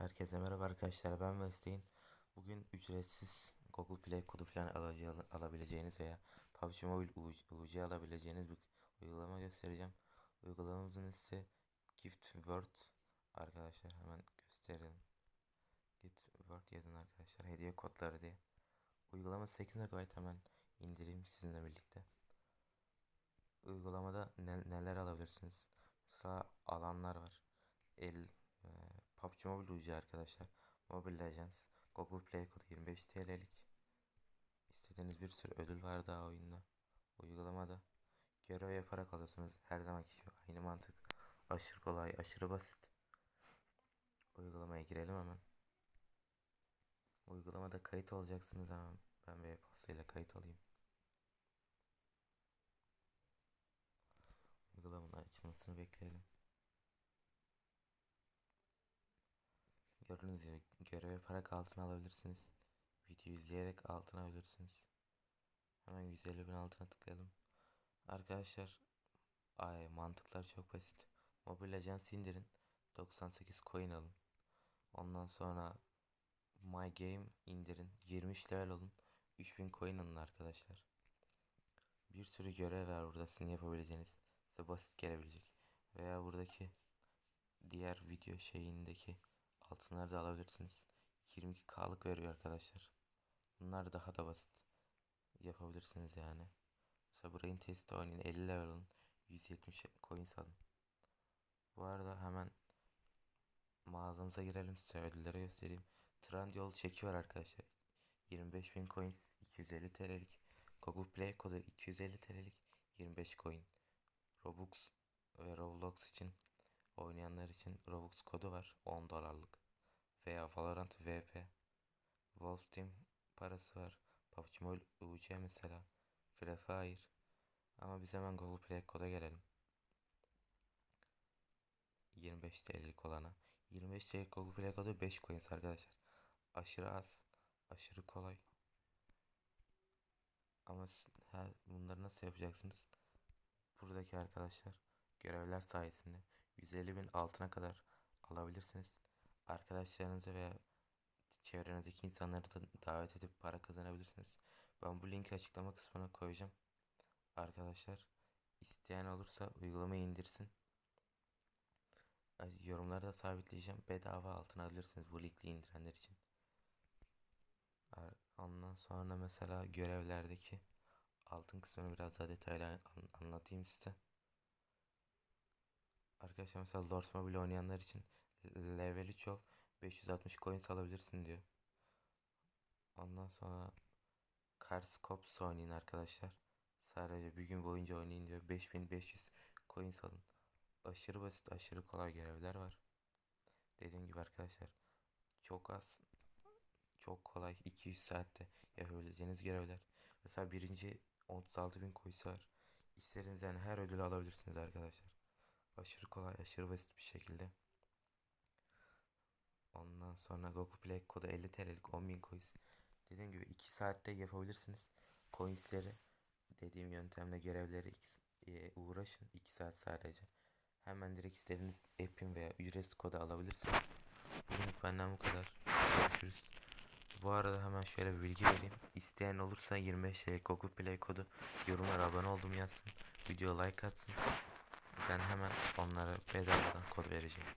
Herkese merhaba arkadaşlar ben Mesleğin. Bugün ücretsiz Google Play kodu falan alabileceğiniz veya PUBG Mobile UC alabileceğiniz bir uygulama göstereceğim. Uygulamamızın ismi Gift World arkadaşlar hemen gösterelim. Gift World yazın arkadaşlar hediye kodları diye. Uygulama 8 MB hemen indireyim sizinle birlikte. Uygulamada ne- neler alabilirsiniz? Mesela alanlar var. PUBG Mobile UC arkadaşlar. Mobile Legends. Google Play kodu 25 TL'lik. İstediğiniz bir sürü ödül var daha oyunda. Uygulamada. Görev yaparak alıyorsunuz. Her zamanki gibi aynı mantık. Aşırı kolay, aşırı basit. Uygulamaya girelim hemen. Uygulamada kayıt olacaksınız hemen. Ben bir e-posta ile kayıt olayım. Uygulamanın açılmasını bekleyelim. Gördüğünüz gibi görev yaparak altına alabilirsiniz. Video izleyerek altına alabilirsiniz. Hemen 150 bin altına tıklayalım. Arkadaşlar ay, mantıklar çok basit. Mobile Legends indirin. 98 coin alın. Ondan sonra My Game indirin. 23 level olun. 3000 coin alın arkadaşlar. Bir sürü görev var burada sizin yapabileceğiniz. Size basit gelebilecek. Veya buradaki diğer video şeyindeki altınları da alabilirsiniz. 22K'lık veriyor arkadaşlar. Bunlar daha da basit. Yapabilirsiniz yani. Mesela Brain Test oynayın 50 level alın. 170 coin alın. Bu arada hemen mağazamıza girelim size ödülleri göstereyim. Trendyol çeki var arkadaşlar. 25.000 coins 250 TL'lik. Google Play kodu 250 TL'lik 25 coin. Robux ve Roblox için oynayanlar için Robux kodu var 10 dolarlık. Veya Valorant VP. Wolf Team parası var. PUBG Mobile UC mesela. Free Fire. Ama biz hemen Google Play koda gelelim. 25 TL'lik olana. 25 TL'lik Google Play kodu 5 coins arkadaşlar. Aşırı az. Aşırı kolay. Ama bunları nasıl yapacaksınız? Buradaki arkadaşlar görevler sayesinde 150 bin altına kadar alabilirsiniz. Arkadaşlarınızı veya çevrenizdeki insanları da davet edip para kazanabilirsiniz. Ben bu linki açıklama kısmına koyacağım. Arkadaşlar isteyen olursa uygulamayı indirsin. Yorumları da sabitleyeceğim. Bedava altın alabilirsiniz bu linkli indirenler için. Ondan sonra mesela görevlerdeki altın kısmını biraz daha detaylı anlatayım size. Arkadaşlar mesela Lords Mobile oynayanlar için level 3 ol 560 coin alabilirsin diyor. Ondan sonra Carscops oynayın arkadaşlar. Sadece bir gün boyunca oynayın diyor. 5500 coin alın. Aşırı basit, aşırı kolay görevler var. Dediğim gibi arkadaşlar çok az çok kolay 200 saatte yapabileceğiniz görevler. Mesela birinci 36 bin coins var. İstediğiniz yani her ödülü alabilirsiniz arkadaşlar. Aşırı kolay, aşırı basit bir şekilde. Ondan sonra Google Play kodu 50 TL'lik 10.000 coins. Dediğim gibi 2 saatte yapabilirsiniz. Coinsleri dediğim yöntemle görevleri e, uğraşın 2 saat sadece. Hemen direkt istediğiniz app'in veya ücretsiz kodu alabilirsiniz. Bugünlük benden bu kadar. Görüşürüz. Bu arada hemen şöyle bir bilgi vereyim. İsteyen olursa 25 TL Google Play kodu yorumlara abone oldum yazsın. Video like atsın. Ben hemen onlara bedavadan kod vereceğim.